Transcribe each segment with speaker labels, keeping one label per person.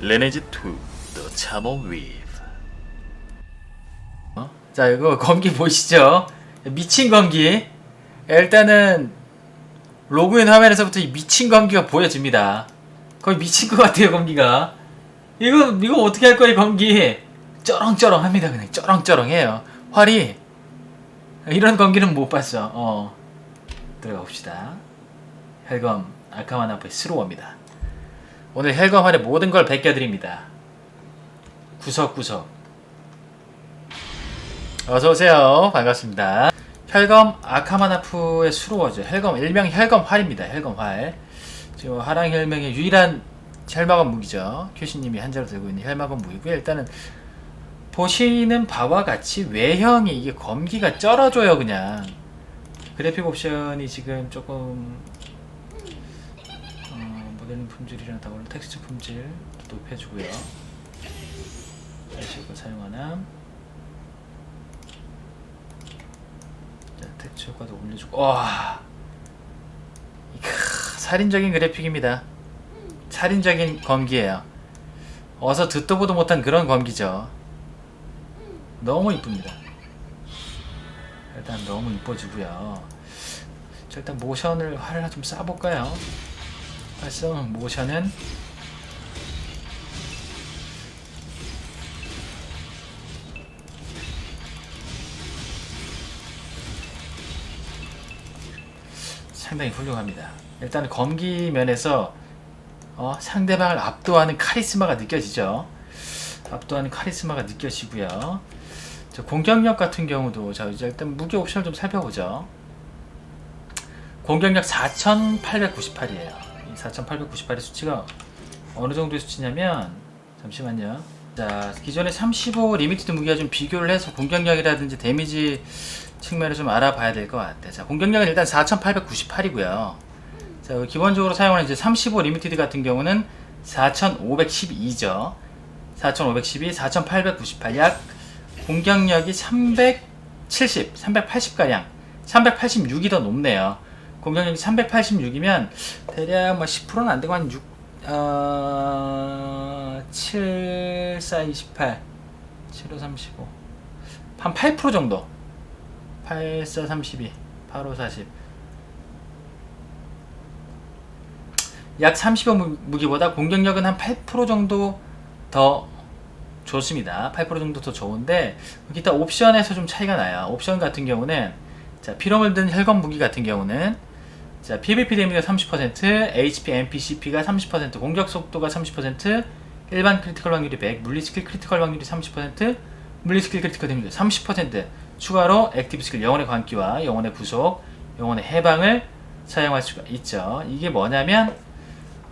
Speaker 1: 레네즈 2 The Charm Weave
Speaker 2: 어? 자 이거 검기 보이시죠? 미친 검기. 일단은 로그인 화면에서부터 이 미친 검기가 보여집니다. 거의 미친 것 같아요 검기가. 이거 이거 어떻게 할 거예요 검기? 쩌렁쩌렁합니다 그냥. 쩌렁쩌렁해요. 활이. 이런 검기는 못 봤어. 어. 들어가 봅시다. 헬검 알카마나프의 스로어입니다 오늘 헬검 활의 모든 걸 베껴드립니다 구석구석 어서 오세요. 반갑습니다. 혈검 아카마나프의 수로워죠. 혈검 일명 혈검 활입니다. 혈검 활. 지금 하랑 혈명의 유일한 혈마검 무기죠. 큐시님이 한 자로 들고 있는 혈마검 무기고요. 일단은 보시는 바와 같이 외형이 이게 검기가 쩔어줘요 그냥. 그래픽 옵션이 지금 조금 어, 모델링 품질이랑 다른 텍스처 품질 높여주고요. 이식을 사용하는 자, 텍스처 효과도 올려주고. 와! 이크, 살인적인 그래픽입니다. 살인적인 검기예요. 어서 듣도 보도 못한 그런 검기죠. 너무 이쁩니다. 일단 너무 이뻐지고요. 자, 일단 모션을 활을 좀 쏴볼까요 활성 모션은 상당히 훌륭합니다. 일단 검기 면에서 어, 상대방을 압도하는 카리스마가 느껴지죠. 압도하는 카리스마가 느껴지고요. 저 공격력 같은 경우도 자 이제 일단 무기 옵션을 좀 살펴보죠. 공격력 4,898이에요. 이 4,898의 수치가 어느 정도의 수치냐면 잠시만요. 자 기존의 35 리미티드 무기와 좀 비교를 해서 공격력이라든지 데미지 측면을 좀 알아봐야 될 것 같아. 자, 공격력은 일단 4,898이고요. 자, 기본적으로 사용하는 이제 35 리미티드 같은 경우는 4,512죠. 4,512, 4,898. 약 공격력이 370, 380가량. 386이 더 높네요. 공격력이 386이면 대략 뭐 10%는 안 되고 한 6, 어, 7, 4, 28, 7, 5, 35. 한 8% 정도. 84 32 85 40. 약35 무기보다 공격력은 한 8% 정도 더 좋습니다. 8% 정도 더 좋은데 기타 옵션에서 좀 차이가 나요. 옵션 같은 경우는 자 피로물 든 혈검 무기 같은 경우는 자 PVP 데미지가 30%, HP, NPCP가 30%, 공격 속도가 30%, 일반 크리티컬 확률이 100, 물리 스킬 크리티컬 확률이 30%, 물리 스킬 크리티컬 데미지 30% 추가로 액티브 스킬 영혼의 광기와 영혼의 구속, 영혼의 해방을 사용할 수가 있죠. 이게 뭐냐면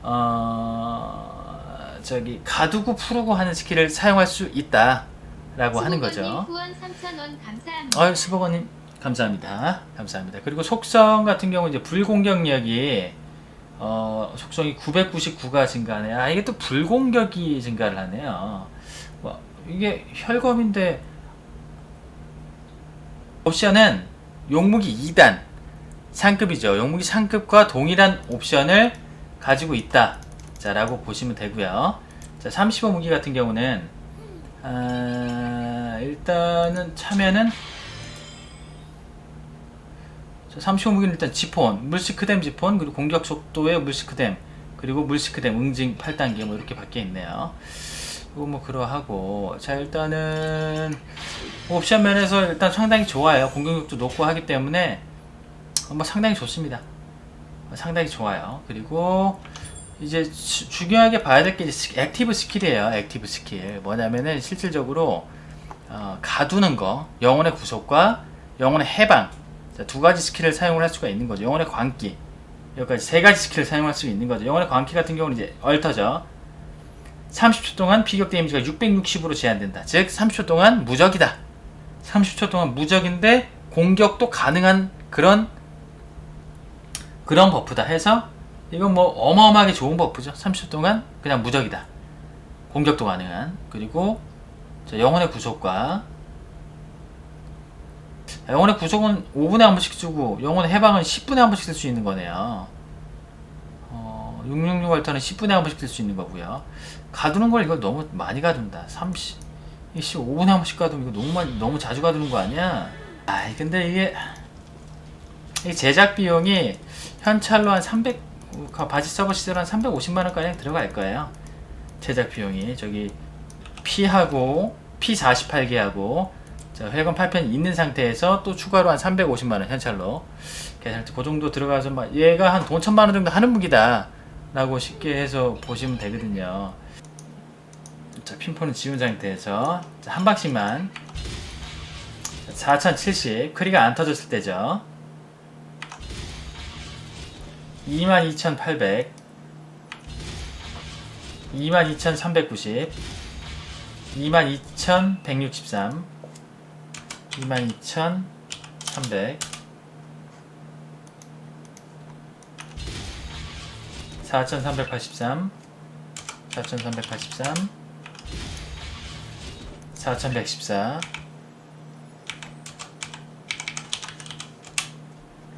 Speaker 2: 어 저기 가두고 푸르고 하는 스킬을 사용할 수 있다라고 하는 거죠.
Speaker 3: 후원 3,000원 감사합니다.
Speaker 2: 아유 수복원님 감사합니다. 감사합니다. 그리고 속성 같은 경우 이제 불공격력이 어 속성이 999가 증가하네요. 아 이게 또 불공격이 증가를 하네요. 뭐 이게 혈검인데 옵션은 용무기 2단 상급이죠. 용무기 상급과 동일한 옵션을 가지고 있다. 자 라고 보시면 되고요. 자, 35 무기 같은 경우는 아, 일단은 참여는 35 무기는 일단 지폰, 물시크댐 지폰, 그리고 공격 속도의 물시크댐, 그리고 물시크댐 응징 8단계 뭐 이렇게 밖에 있네요. 이거 뭐 그러하고 자 일단은 옵션 면에서 일단 상당히 좋아요. 공격력도 높고 하기 때문에 어, 뭐 상당히 좋습니다. 어, 상당히 좋아요. 그리고 이제 주- 중요하게 봐야 될 게 액티브 스킬이에요. 액티브 스킬 뭐냐면은 실질적으로 어, 가두는 거, 영혼의 구속과 영혼의 해방 자, 두 가지 스킬을 사용을 할 수가 있는 거죠. 영혼의 광기 여기까지 세 가지 스킬을 사용할 수 있는 거죠. 영혼의 광기 같은 경우는 이제 얼터죠. 30초 동안 피격 데미지가 660으로 제한된다. 즉 30초 동안 무적이다. 30초 동안 무적인데 공격도 가능한 그런 그런 버프다 해서 이건 뭐 어마어마하게 좋은 버프죠. 30초 동안 그냥 무적이다. 공격도 가능한 그리고 자, 영혼의 구속과 영혼의 구속은 5분에 한 번씩 주고 영혼의 해방은 10분에 한 번씩 쓸 수 있는 거네요. 어, 666 알타는 10분에 한 번씩 뜰수 있는 거고요. 가두는 걸 이걸 너무 많이 가둔다. 30, 이씨 5분에 한 번씩 가두면 이거 너무 많이, 너무 자주 가두는 거 아니야? 아이 근데 이게 이 제작 비용이 현찰로 한 300, 그 바지 서버 시절 한 350만 원가량 들어갈 거예요. 제작 비용이 저기 P하고 P48개하고 자, 회권 8편 있는 상태에서 또 추가로 한 350만 원 현찰로. 계산할 때 그 정도 들어가서 막 얘가 한 돈 천만 원 정도 하는 무기다. 라고 쉽게 해서 보시면 되거든요. 자, 핀폰은 지운 상태에서. 자, 한 박씩만. 4070 크리가 안 터졌을 때죠. 22,800 22,390 22,163 22,300 4,383 4,383 4,114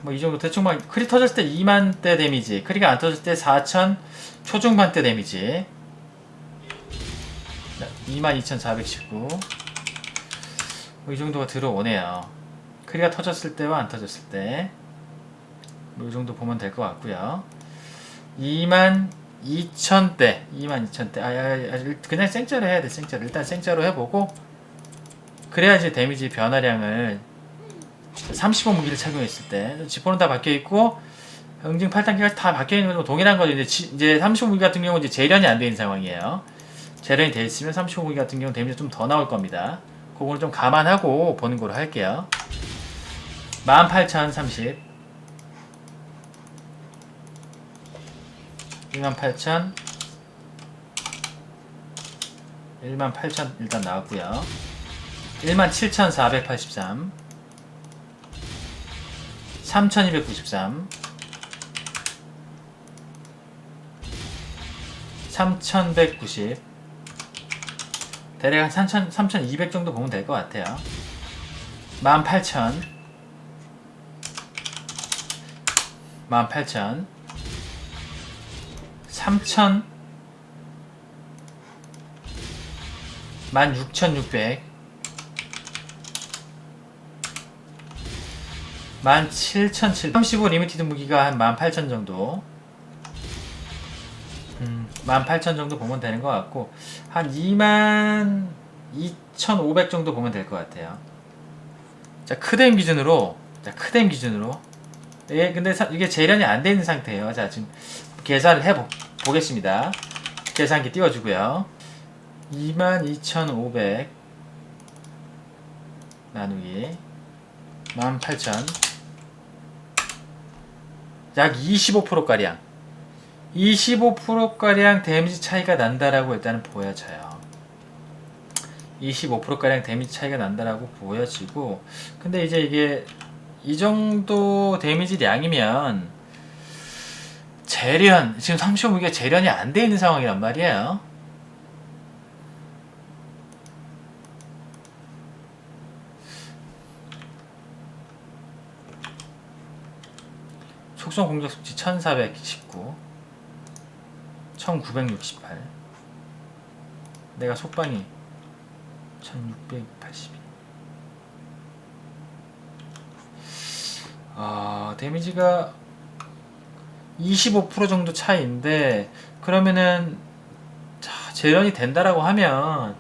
Speaker 2: 뭐 이 정도 대충 막 크리 터졌을 때 2만 대 데미지 크리가 안 터졌을 때 4천 초중반 대 데미지. 22,419 뭐 이 정도가 들어오네요 크리가 터졌을 때와 안 터졌을 때 뭐 이 정도 보면 될 것 같고요 2만 2천대 2만 2천대 아, 아, 아, 그냥 생짜로 해야 돼 생짜로 일단 생짜로 해보고 그래야지 데미지 변화량을 35 무기를 착용했을 때 지퍼는 다 바뀌어 있고 응징 8단계가 다 바뀌어 있는 건 동일한 거죠. 이제, 지- 이제 35 무기 같은 경우는 이제 재련이 안돼 있는 상황이에요. 재련이 돼 있으면 35 무기 같은 경우는 데미지 좀 더 나올 겁니다. 그거는 좀 감안하고 보는 걸로 할게요. 18,030 18,000 18,000 일단 나왔고요. 17,483 3293 3190 대략 한 3000, 3200 정도 보면 될 것 같아요. 18000 18000 3000 16600 17,700 35 리미티드 무기가 한 18,000 정도. 음, 18,000 정도 보면 되는 것 같고 한22,500 정도 보면 될 것 같아요. 자 크뎀 기준으로 자 크뎀 기준으로. 예 근데 사- 이게 재련이 안 돼 있는 상태예요. 자 지금 계산을 해 보겠습니다. 계산기 띄워주고요. 22,500 나누기 18,000 약 25%가량 25%가량 데미지 차이가 난다라고 일단은 보여져요. 25%가량 데미지 차이가 난다라고 보여지고 근데 이제 이게 이 정도 데미지 량이면 재련 지금 35무기가 재련이 안 돼 있는 상황이란 말이에요. 속성 공격 수치 1419 1968 내가 속반이 1682 아, 데미지가 25% 정도 차이인데 그러면은 자, 재련이 된다라고 하면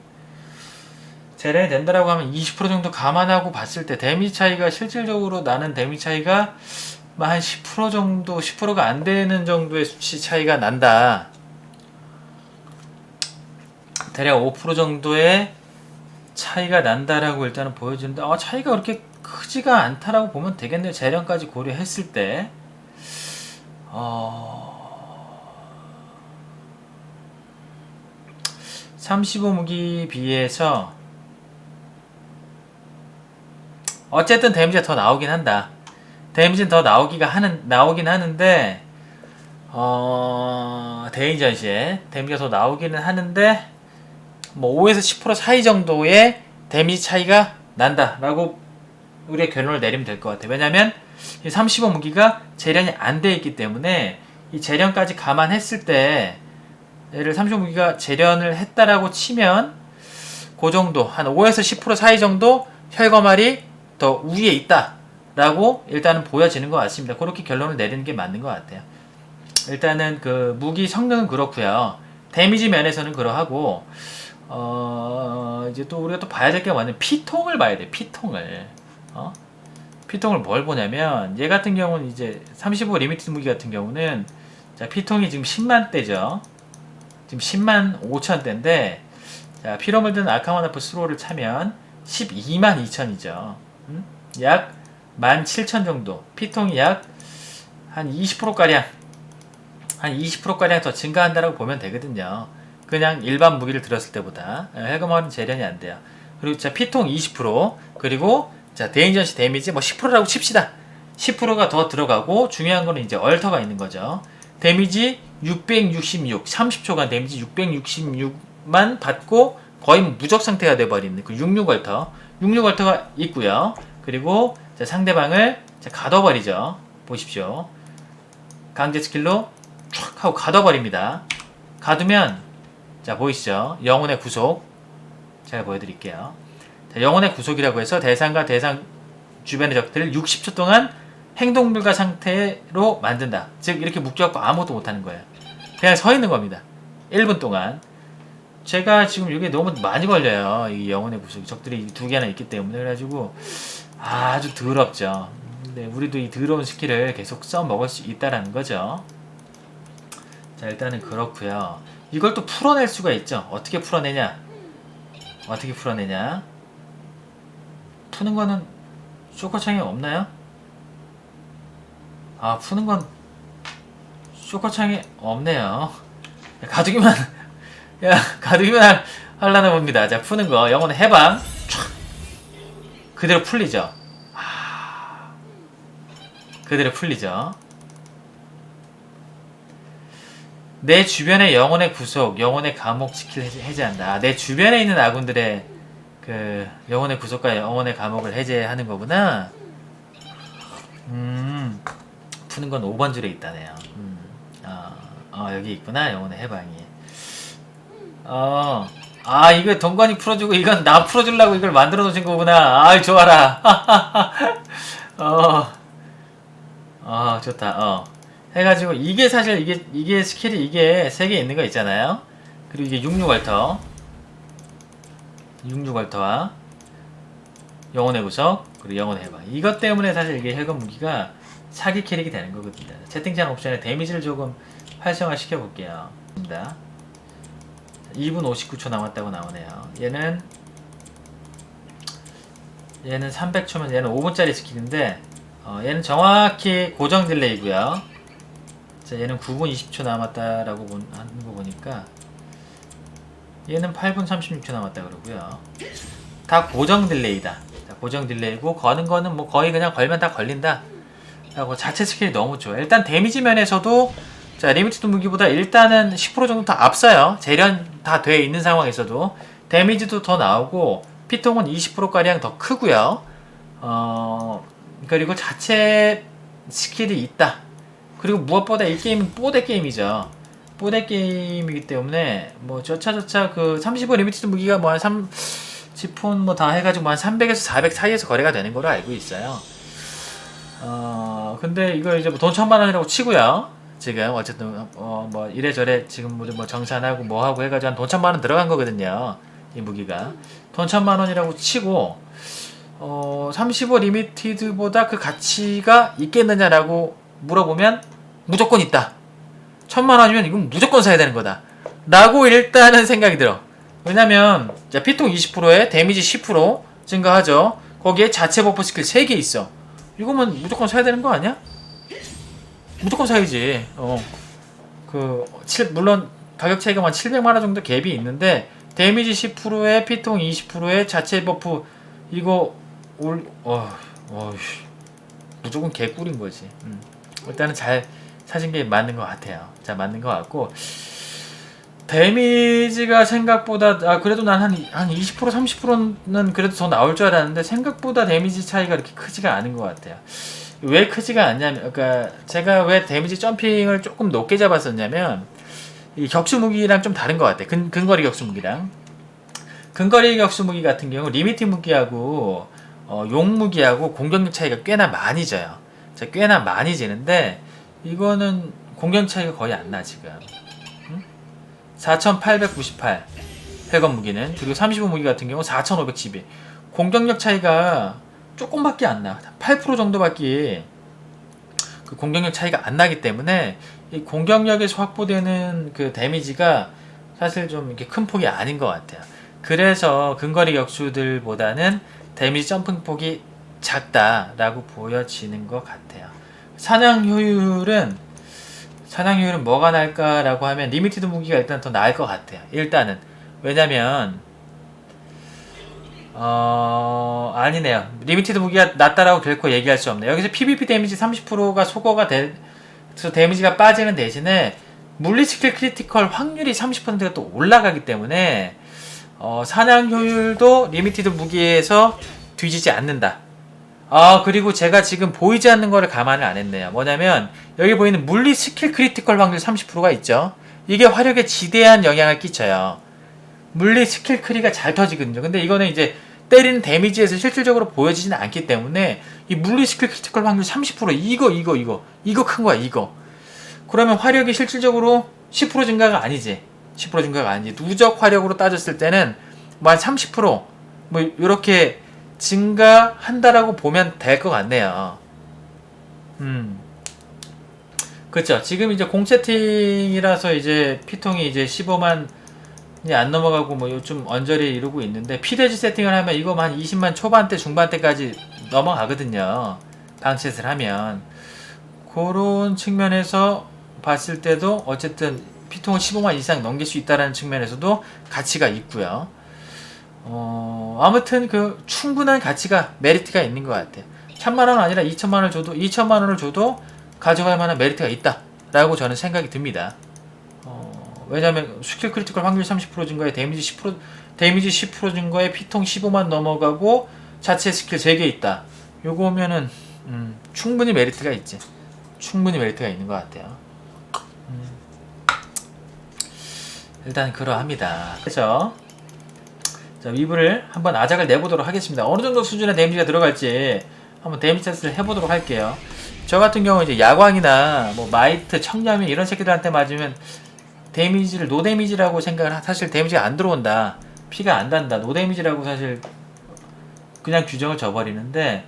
Speaker 2: 재련이 된다라고 하면 20% 정도 감안하고 봤을 때 데미지 차이가 실질적으로 나는 데미지 차이가 뭐한 10% 정도 10%가 안 되는 정도의 수치 차이가 난다. 대략 5% 정도의 차이가 난다라고 일단은 보여주는데 아, 차이가 그렇게 크지가 않다라고 보면 되겠네요. 재련까지 고려했을 때. 어... 35무기 비해서 어쨌든 데미지가 더 나오긴 한다. 데미지는 더 나오기가 하는 나오긴 하는데 어 대인전 시에 데미지가 더 나오기는 하는데 뭐 5에서 10% 사이 정도의 데미지 차이가 난다라고 우리의 결론을 내리면 될 것 같아요. 왜냐면 이 35 무기가 재련이 안 돼 있기 때문에 이 재련까지 감안했을 때 얘를 삼성 무기가 재련을 했다라고 치면 그 정도 한 5에서 10% 사이 정도 혈거말이 더 우위에 있다라고 일단은 보여지는 것 같습니다. 그렇게 결론을 내리는 게 맞는 것 같아요. 일단은 그 무기 성능은 그렇고요. 데미지 면에서는 그러하고 어 이제 또 우리가 또 봐야 될게 많은 피통을 봐야 돼. 피통을 어 피통을 뭘 보냐면 얘 같은 경우는 이제 35 리미티드 무기 같은 경우는 자 피통이 지금 10만 대죠. 지금 10만 5천 대인데 자 피로물 든 아카마나프 스로를 차면 12만 2천이죠. 음? 약 17,000 정도. 피통이 약 한 20%가량 한 20%가량 더 증가한다라고 보면 되거든요. 그냥 일반 무기를 들었을 때보다 해금화는 재련이 안 돼요. 그리고 자 피통 20% 그리고 자 대인전시 데미지 뭐 10%라고 칩시다. 10%가 더 들어가고 중요한 거는 이제 얼터가 있는 거죠. 데미지 666 30초간 데미지 666만 받고 거의 무적 상태가 돼버리는 그 66 얼터 66 얼터가 있고요. 그리고 자, 상대방을 자, 가둬버리죠. 보십시오. 강제 스킬로 촥 하고 가둬버립니다. 가두면 자 보이시죠? 영혼의 구속 제가 보여드릴게요. 자, 영혼의 구속이라고 해서 대상과 대상 주변의 적들을 60초 동안 행동불가 상태로 만든다. 즉 이렇게 묶여갖고 아무것도 못하는 거예요. 그냥 서 있는 겁니다. 1분 동안. 제가 지금 이게 너무 많이 걸려요. 이 영혼의 구속이 적들이 두 개나 있기 때문에 그래가지고 아주 더럽죠. 근데 우리도 이 더러운 스킬을 계속 써 먹을 수 있다라는 거죠. 자 일단은 그렇고요. 이걸 또 풀어낼 수가 있죠. 어떻게 풀어내냐? 어떻게 풀어내냐? 푸는 거는 쇼커창이 없나요? 아 푸는 건 쇼커창이 없네요. 야, 가두기만 야 가두기만 할- 하려나 봅니다. 자 푸는 거 영혼의 해방 촥 그대로 풀리죠. 아, 그대로 풀리죠. 내 주변의 영혼의 구속, 영혼의 감옥 해제, 해제한다. 내 주변에 있는 아군들의 그 영혼의 구속과 영혼의 감옥을 해제하는 거구나. 음, 푸는 건 5번 줄에 있다네요. 음, 어, 어, 여기 있구나. 영혼의 해방이. 어, 아, 이거 동관이 풀어주고 이건 나 풀어주려고 이걸 만들어 놓으신 거구나. 아, 좋아라. 어, 어, 좋다. 어. 해가지고 이게 사실 이게 이게 스킬이 이게 세 개 있는 거 있잖아요. 그리고 이게 66 얼터, 66 얼터와 영혼의 구석 그리고 영혼의 해방. 이것 때문에 사실 이게 해검 무기가 사기 캐릭이 되는 거거든요. 채팅창 옵션에 데미지를 조금 활성화 시켜 볼게요. 입니다. 2분 59초 남았다고 나오네요. 얘는 얘는 300초면 얘는 5분짜리 스킬인데 어, 얘는 정확히 고정 딜레이고요. 자, 얘는 9분 20초 남았다라고 본, 하는 거 보니까 얘는 8분 36초 남았다 그러고요. 다 고정 딜레이다. 자, 고정 딜레이고 거는 거는 뭐 거의 그냥 걸면 다 걸린다. 라고 자체 스킬이 너무 좋아요. 일단 데미지 면에서도 자 리미티드 무기보다 일단은 10% 정도 더 앞서요. 재련 다 돼 있는 상황에서도 데미지도 더 나오고 피통은 20%가량 더 크고요. 어 그리고 자체 스킬이 있다. 그리고 무엇보다 이 게임은 뽀대 게임이죠. 뽀대 게임이기 때문에 뭐 저차저차 그 35 리미티드 무기가 뭐 한 3, 지폰 뭐 다 해가지고 뭐 한 300에서 400 사이에서 거래가 되는 걸로 알고 있어요. 어 근데 이거 이제 뭐 돈 천만 원이라고 치고요. 지금 어쨌든 어 뭐 이래저래 지금 우리 뭐 정산하고 뭐 하고 해가지고 한 돈 천만 원 들어간 거거든요. 이 무기가 돈 천만 원이라고 치고 어, 35 리미티드보다 그 가치가 있겠느냐라고 물어보면 무조건 있다. 천만 원이면 이건 무조건 사야 되는 거다. 라고 일단은 생각이 들어. 왜냐면 자, 피통 20%에 데미지 10% 증가하죠. 거기에 자체 버프 스킬 3개 있어. 이거면 무조건 사야 되는 거 아니야? 무조건 사야지. 어. 그, 7, 물론 가격 차이가 한 700만 원 정도 갭이 있는데 데미지 10%에 피통 20%에 자체 버프 이거 올 어, 어, 무조건 개꿀인 거지. 음. 일단은 잘 사신 게 맞는 것 같아요. 자 맞는 것 같고 데미지가 생각보다 아 그래도 난 한 한 20% 30%는 그래도 더 나올 줄 알았는데 생각보다 데미지 차이가 이렇게 크지가 않은 것 같아요. 왜 크지가 않냐면 그러니까 제가 왜 데미지 점핑을 조금 높게 잡았었냐면 이 격수 무기랑 좀 다른 것 같아. 근, 근거리 격수 무기랑 근거리 격수 무기 같은 경우 리미티 무기하고 어, 용 무기하고 공격력 차이가 꽤나 많이 져요. 자, 꽤나 많이 지는데 이거는 공격 차이가 거의 안 나 지금. 응? 4,898 100원 무기는 그리고 35 무기 같은 경우 4,512 공격력 차이가 조금밖에 안 나. 8% 정도밖에 그 공격력 차이가 안 나기 때문에 이 공격력에서 확보되는 그 데미지가 사실 좀 이렇게 큰 폭이 아닌 것 같아요. 그래서 근거리 격수들보다는 데미지 점핑 폭이 작다라고 보여지는 것 같아요. 사냥 효율은 사냥 효율은 뭐가 날까라고 하면 리미티드 무기가 일단 더 나을 것 같아요. 일단은 왜냐면 어 아니네요. 리미티드 무기가 낫다라고 결코 얘기할 수 없네요. 여기서 PVP 데미지 30%가 소거가 돼서 데미지가 빠지는 대신에 물리 스킬 크리티컬 확률이 30%가 또 올라가기 때문에 어, 사냥 효율도 리미티드 무기에서 뒤지지 않는다. 아 그리고 제가 지금 보이지 않는 거를 감안을 안 했네요. 뭐냐면 여기 보이는 물리 스킬 크리티컬 확률 30%가 있죠. 이게 화력에 지대한 영향을 끼쳐요. 물리 스킬 크리가 잘 터지거든요. 근데 이거는 이제 때리는 데미지에서 실질적으로 보여지지는 않기 때문에 이 물리 스킬 크리티컬 확률 30% 이거 이거 이거 이거 큰 거야 이거. 그러면 화력이 실질적으로 10% 증가가 아니지. 10% 증가가 아니지. 누적 화력으로 따졌을 때는 뭐 한 30%뭐 이렇게 증가한다라고 보면 될 것 같네요. 음. 그렇죠. 지금 이제 공 채팅이라서 이제 피통이 이제 15만 이 안 넘어가고 뭐좀 언저리 이루고 있는데 피대지 세팅을 하면 이거 한 20만 초반대 중반대까지 넘어가거든요. 방set을 하면 그런 측면에서 봤을 때도 어쨌든 피통을 15만 이상 넘길 수 있다라는 측면에서도 가치가 있고요. 어, 아무튼 그 충분한 가치가 메리트가 있는 것 같아요. 천만 원 아니라 2천만 원을 줘도 2천만 원을 줘도 가져갈 만한 메리트가 있다라고 저는 생각이 듭니다. 어, 왜냐하면 스킬 크리티컬 확률 30% 증가에 데미지 10% 데미지 10% 증가에 피통 15만 넘어가고 자체 스킬 3개 있다. 요거면은 음, 충분히 메리트가 있지. 충분히 메리트가 있는 것 같아요. 음. 일단 그러합니다. 그래서 자, 위브를 한번 아작을 내보도록 하겠습니다. 어느 정도 수준의 데미지가 들어갈지 한번 데미지 테스트를 해보도록 할게요. 저 같은 경우 이제 야광이나 뭐 마이트, 청렴이 이런 새끼들한테 맞으면 데미지를 노 데미지라고 생각을 하- 사실 데미지가 안 들어온다. 피가 안 단다. 노 데미지라고 사실 그냥 규정을 져버리는데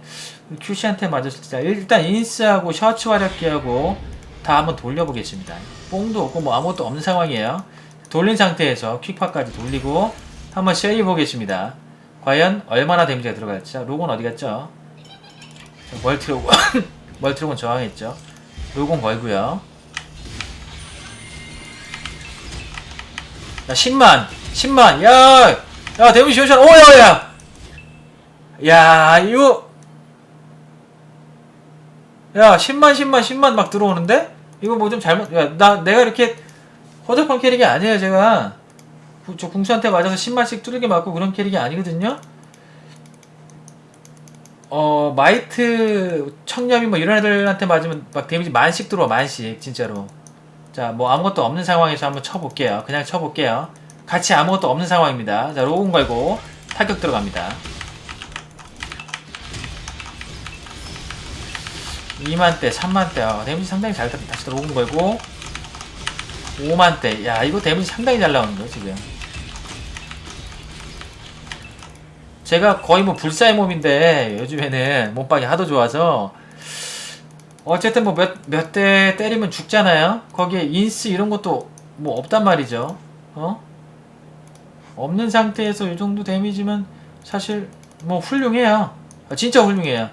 Speaker 2: 큐시한테 맞았을 때 일단 인스하고 셔츠 활약기하고 다 한번 돌려보겠습니다. 뽕도 없고 뭐 아무것도 없는 상황이에요. 돌린 상태에서 퀵파까지 돌리고 한번 시험해 보겠습니다. 과연 얼마나 데미지가 들어갈지. 자, 로곤 어디 갔죠? 자, 멀티로곤 멀티로곤 저항했죠. 로곤 걸고요. 야 10만 10만 야! 야 데미지 쇼션 오 야 야! 야 이거 야 10만 10만 10만 막 들어오는데? 이거 뭐 좀 잘못 야 나 내가 이렇게 허접한 캐릭이 아니에요 제가 구- 저 궁수한테 맞아서 10만씩 뚜르게 맞고 그런 캐릭이 아니거든요? 어 마이트 청렴이 뭐 이런 애들한테 맞으면 막 데미지 만씩 들어와 만씩 진짜로. 자 뭐 아무것도 없는 상황에서 한번 쳐볼게요. 그냥 쳐볼게요. 같이 아무것도 없는 상황입니다. 자 로공 걸고 타격 들어갑니다. 2만대, 3만대, 아, 데미지 상당히 잘, 다- 다시 로공 걸고, 5만대, 야, 이거 데미지 상당히 잘 나오는 거예요, 지금. 제가 거의 뭐 불사의 몸인데, 요즘에는 몸빵이 하도 좋아서, 어쨌든 뭐 몇, 몇 대 때리면 죽잖아요? 거기에 인스 이런 것도 뭐 없단 말이죠. 어? 없는 상태에서 이 정도 데미지면 사실 뭐 훌륭해요. 아, 진짜 훌륭해요.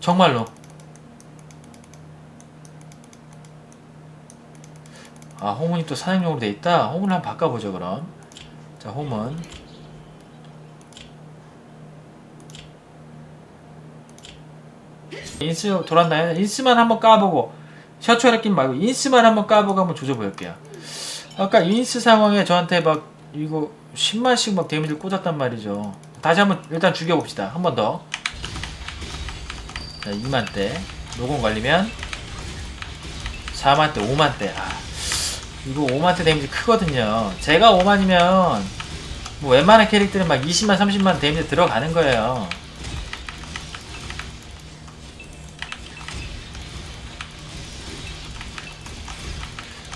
Speaker 2: 정말로. 아 호문이 또 사냥용으로 돼 있다. 호문 한번 바꿔보죠 그럼. 자 호문. 인스 돌았나요? 인스만 한번 까보고 셔츠 혈액긴 말고 인스만 한번 까보고 한번 조져볼게요. 아까 인스 상황에 저한테 막 이거 10만씩 막 데미지를 꽂았단 말이죠. 다시 한번 일단 죽여봅시다. 한 번 더. 자 2만대. 노공 걸리면 4만대 5만대 아 이거 5만대 데미지 크거든요 제가 5만이면 뭐 웬만한 캐릭들은 막 20만 30만 데미지 들어가는 거예요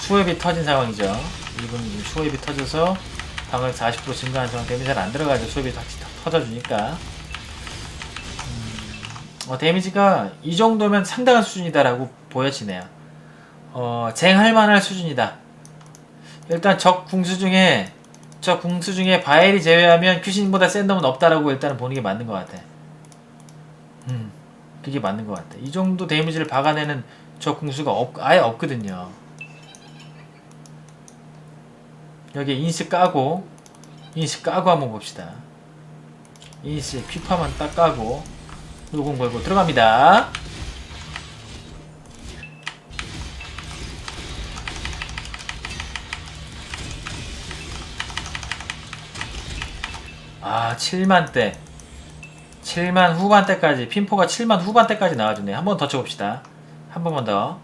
Speaker 2: 수웹이 터진 상황이죠. 지금 수웹이 터져서 방을 40% 증가한 상황 데미지 잘안 들어가죠. 터- 터져주니까. 음, 어, 데미지가 이 정도면 상당한 수준이다라고 보여지네요. 어, 쟁할 만할 수준이다. 일단 적 궁수 중에 적 궁수 중에 바엘이 제외하면 큐신보다 센 놈은 없다라고 일단은 보는 게 맞는 것 같아. 음, 그게 맞는 것 같아. 이 정도 데미지를 박아내는 적 궁수가 없, 아예 없거든요. 여기 인식 까고 인식 까고 한번 봅시다. 인식 퀴파만 딱 까고 요건 걸고 들어갑니다. 아 7만대. 7만 후반대까지 핀포가 7만 후반대까지 나와주네. 한 번 더 쳐봅시다. 한 번만 더.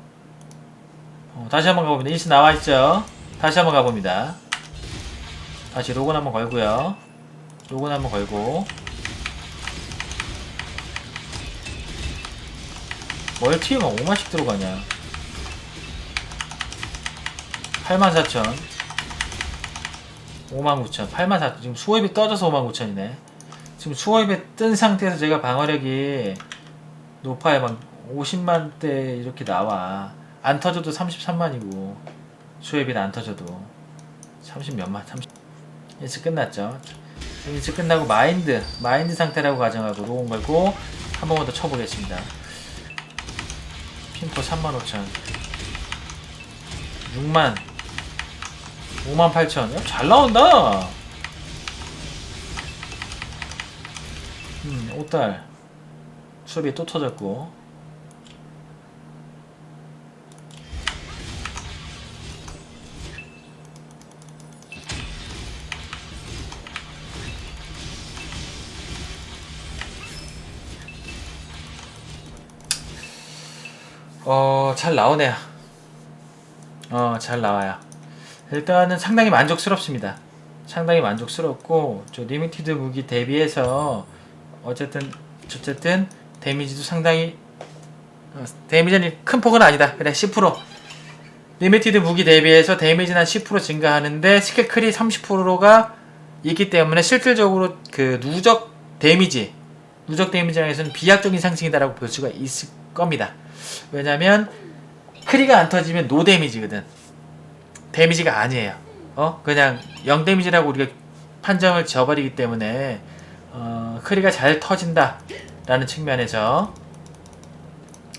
Speaker 2: 어, 다시 한번 가봅니다. 인식 나와있죠? 다시 한번 가봅니다 다시 로건 한번 걸고요. 로건 한번 걸고. 멀티가 5만씩 들어가냐. 84,000 59,000 84,000 지금 수호입이 떠져서 59,000이네. 지금 수호입에 뜬 상태에서 제가 방어력이 높아야 막 50만 대 이렇게 나와. 안 터져도 33만이고 수호입이 안 터져도. 30 몇만 30 일찍 끝났죠 일찍 끝나고 마인드 마인드 상태라고 가정하고 로운 걸고 한 번만 더 쳐보겠습니다 핀포 35,000 6만 5만 8천. 야, 잘 나온다. 음, 5달. 수업이 또 터졌고. 어, 잘 나오네요. 어, 잘 나와요. 일단은 상당히 만족스럽습니다. 상당히 만족스럽고 저 리미티드 무기 대비해서 어쨌든 어쨌든 데미지도 상당히 어, 데미지는 큰 폭은 아니다. 그래 10% 리미티드 무기 대비해서 데미지는 한10% 증가하는데 스킬 크리 30%가 있기 때문에 실질적으로 그 누적 데미지 누적 데미지에서는 비약적인 상승이다라고 볼 수가 있을 겁니다. 왜냐면 크리가 안 터지면 노 데미지거든. 데미지가 아니에요. 어 그냥 0 데미지라고 우리가 판정을 지어버리기 때문에 어, 크리가 잘 터진다라는 측면에서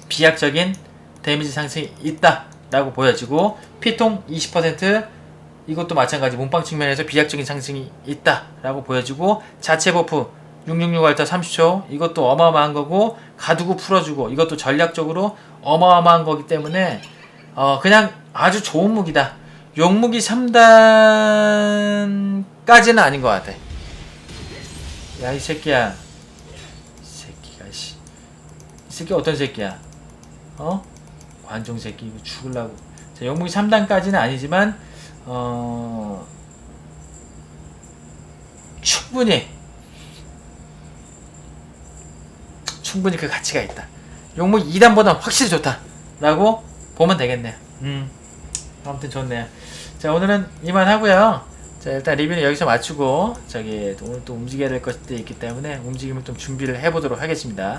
Speaker 2: 비약적인 데미지 상승이 있다라고 보여지고 피통 20% 이것도 마찬가지 몸빵 측면에서 비약적인 상승이 있다라고 보여지고 자체 버프 666 알타 30초 이것도 어마어마한 거고 가두고 풀어주고 이것도 전략적으로 어마어마한 거기 때문에 어 그냥 아주 좋은 무기다. 용무기 3단까지는 아닌 것 같아. 야 이 새끼야. 이 새끼가 씨. 이 새끼 어떤 새끼야? 어? 관종 새끼 이거 죽을라고. 자, 용무기 3단까지는 아니지만 어 충분히 충분히 그 가치가 있다. 용무기 2단보다 확실히 좋다라고 보면 되겠네요. 음. 아무튼 좋네요. 자 오늘은 이만 하고요. 자 일단 리뷰는 여기서 마치고 저기 오늘 또 움직여야 될 것들이 있기 때문에 움직임을 좀 준비를 해보도록 하겠습니다.